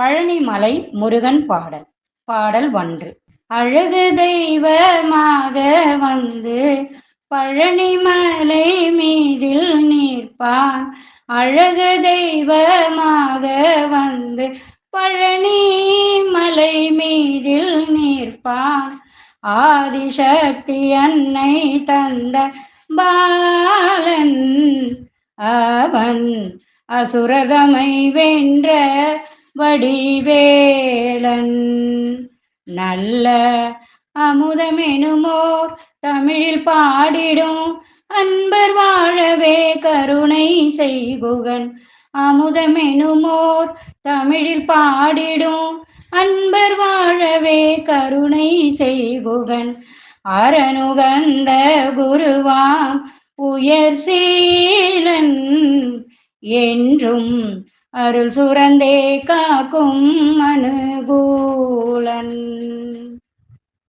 பழனிமலை முருகன் பாடல். பாடல் ஒன்று. அழகு தெய்வமாக வந்து பழனிமலை மீதில் நிற்பான். அழகு தெய்வமாக வந்து பழனி மலை மீதில் நிற்பான். ஆதிசக்தி அன்னை தந்த பாலன். அவன் அசுரதமை வென்ற வடிவேலன். நல்ல அமுதமெனுமோர் தமிழில் பாடிடும் அன்பர் வாழவே கருணை செய்குகன் அமுதமெனுமோர் தமிழில் பாடிடும் அன்பர் வாழவே கருணை செய்குகன் அரணுகந்த குருவாம் உயர் சீலன் என்றும் அருள் சுரந்தே காக்கும் அனுகூலன்